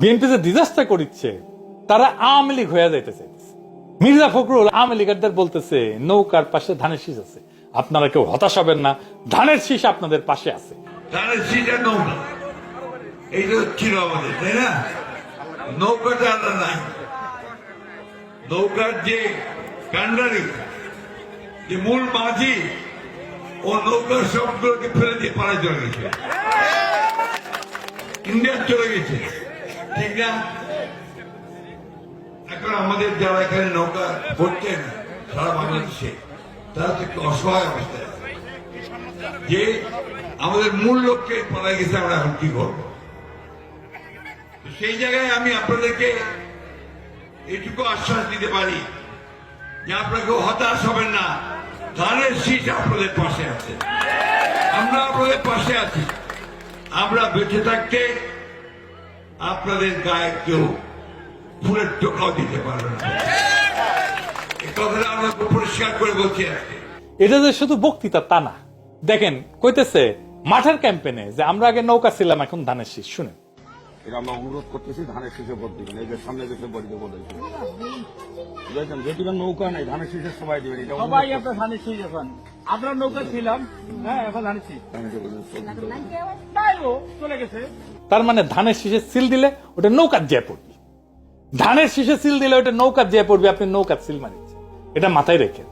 BNP যে disaster করিচ্ছে, তারা আওয়ামী লীগ হয়ে যাইতে চাইতেছে। মির্জা ফখরুল আওয়ামী লীগারদের বলতেছে, নৌকার পাশে ধানের শীষ আছে। আপনারা কেউ হতাশ হবেন না, ধানের শীষ আপনাদের পাশে আছে। ধানের সিটা নৌকা। এইটা ছিল আমাদের, তাই না? নৌকাটা নাই নৌকার যে কান্ডারি, যে মূল মাঝি, ও নৌকার সবগুলোকে ফেলে দিয়ে পাড়ায় চলে গেছে। ইন্ডিয়ান চলে গেছে। না এখন আমাদের যারা এখানে নৌকা করছেন সারা বাংলাদেশে, তারা তো একটু অসহায় অবস্থায় যে আমাদের মূল লক্ষ্যে পালা গেছে, আমরা এখন কি করব? সেই জায়গায় আমি আপনাদেরকে এটুকু আশ্বাস দিতে পারি যে আপনাকে হতাশ হবেন না। ধানের শীষ আপনাদের পাশে আছে। আমরা আপনাদের পাশে আছি। আমরা বেঁচে থাকতে আপনাদের গায়ে কেউ ফুলের টোকাও দিতে পারবে না। কথাটা শুধু বক্তৃতা তা না। দেখেন, কইতেছে, মাঠের ক্যাম্পেনে যে আমরা আগে নৌকা ছিলাম, এখন ধানের শীষ, শুনেন। এটা আমরা অনুরোধ করতেছি ধানের শীষে ভোট দিবেন। এই যে সামনে দেশে ভোট দেবো বুঝেছেন? যেদিকে নৌকা নাই ধানের শীষে সবাই দিবেন এটা সবাই আপনার ধানের শীষ এখন। আমরা নৌকা ছিলাম হ্যাঁ এখন ধানের শীষ। চলে গেছে। তার মানে ধানের শীষে সিল দিলে ওটা নৌকার যে পড়বে। ধানের শীষে সিল দিলে ওটা নৌকার যে পড়বে আপনি নৌকার সিল মারিয়েছেন এটা মাথায় রেখেন।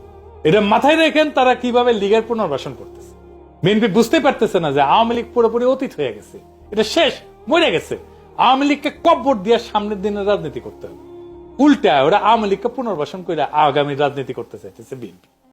এটা মাথায় রেখেন তারা কীভাবে লীগের পুনর্বাসন করতেছে। বিএনপি বুঝতে পারতেছে না যে আওয়ামী লীগ পুরোপুরি অতীত হয়ে গেছে। এটা শেষ মরে গেছে। আওয়ামী লীগকে কব্বর দিয়ে সামনের দিনে রাজনীতি করতে হবে। উল্টা ওরা আওয়ামী লীগকে পুনর্বাসন করে আগামী রাজনীতি করতে চাইতেছে বিএনপি।